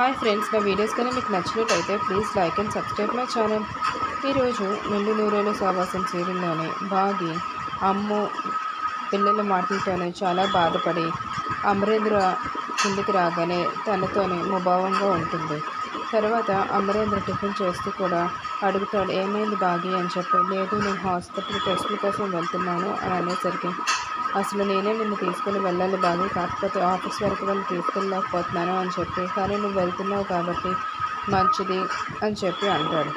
Hi friends నా videos కానీ మీకు నచ్చినట్టయితే please like and subscribe my channel. ఈరోజు నిండు నూరేళ్ళ సావాసం సీరియల్లోనే బాగి అమ్ము పిల్లల మాటలతోనే చాలా బాధపడి అమరేంద్ర కిందికి రాగానే తనతోనే ముభావంగా ఉంటుంది. తర్వాత అమరేంద్ర టిఫిన్ చేస్తూ కూడా అడుగుతాడు ఏమైంది బాగి? అని చెప్పి లేదు నేను హాస్పిటల్ టెస్టుల కోసం వెళ్తున్నాను అని అనేసరికి అసలు నేనే నిన్ను తీసుకుని వెళ్ళాలి బాబు. కాకపోతే ఆఫీస్ వరకు వెళ్ళి తీసుకెళ్ళలేకపోతున్నాను అని చెప్పి కానీ నువ్వు వెళ్తున్నావు కాబట్టి మంచిది అని చెప్పి అంటాడు.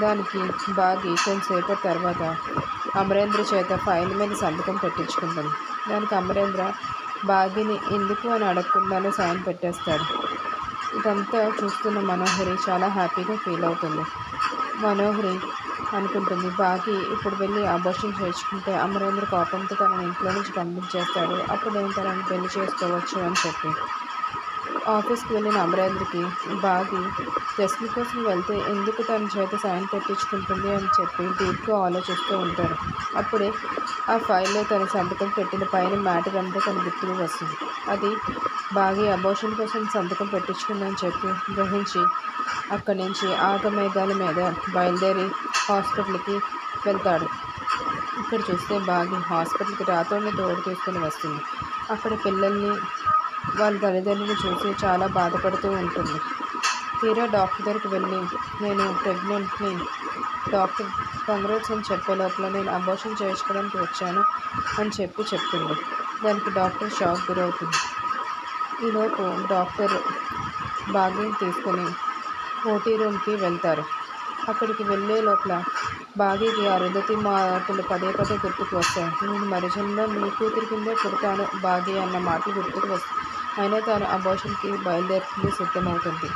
దానికి బాగి కొంతసేపటి తర్వాత అమరేంద్ర చేత ఫైల్ మీద సంతకం పెట్టించుకుంటాను దానికి అమరేంద్ర బాగిని ఎందుకు అని అడగకుండానే సాయం పెట్టేస్తాడు. ఇదంతా చూస్తున్న మనోహరి చాలా హ్యాపీగా ఫీల్ అవుతుంది. మనోహరి అనుకుంటుంది. బాగి ఇప్పుడు వెళ్ళి అబోషన్ చేర్చుకుంటే అమరేంద్ర కోపంతో తనని ఇంట్లో నుంచి పంపించేస్తాడు. అప్పుడు నేను తనని పెళ్ళి చేసుకోవచ్చు అని చెప్పి. ఆఫీస్కి వెళ్ళిన అమరేంద్రకి బాగి టెస్ట్ల కోసం వెళ్తే ఎందుకు తన చేత సాయం పెట్టించుకుంటుంది అని చెప్పి డీప్గా ఆలోచిస్తూ ఉంటారు అప్పుడే ఆ ఫైల్లో తన సంతకం పెట్టిన పైన మ్యాటర్ అంతా తన గుర్తుకు వస్తుంది. అది బాగి అబోషన్ కోసం సంతకం పెట్టించుకుందని చెప్పి గ్రహించి అక్కడి నుంచి ఆగమేఘాల మీద బయలుదేరి హాస్పిటల్కి వెళ్తాడు. ఇక్కడ చూస్తే బాగి హాస్పిటల్కి రాతోనే తోడు తీసుకొని వస్తుంది. అక్కడ పిల్లల్ని వాళ్ళ తల్లిదండ్రులు చూసి చాలా బాధపడుతూ ఉంటుంది. తీరా డాక్టర్ దగ్గరికి వెళ్ళి నేను ప్రెగ్నెంట్ని డాక్టర్ కంగ్రాట్స్ అని చెప్పే లోపల నేను అబోషన్ చేయించుకోవడానికి వచ్చాను అని చెప్పి చెప్తుంది దానికి డాక్టర్ షాక్ గురవుతుంది. ఈలోపు డాక్టర్ భాగ్యం తీసుకొని ఓటీ రూమ్కి వెళ్తారు. అక్కడికి వెళ్ళే లోపల బాగీకి అరుంధతి మాటలు పదే పదే గుర్తుకు వస్తాయి. నేను మరిజన్లో నీ కూతురి కిందే పుడతాను బాగి అన్న మాటలు గుర్తుకు వస్తాయి. అయినా తాను అబోషన్కి బయలుదేరుతుంది సిద్ధమవుతుంది.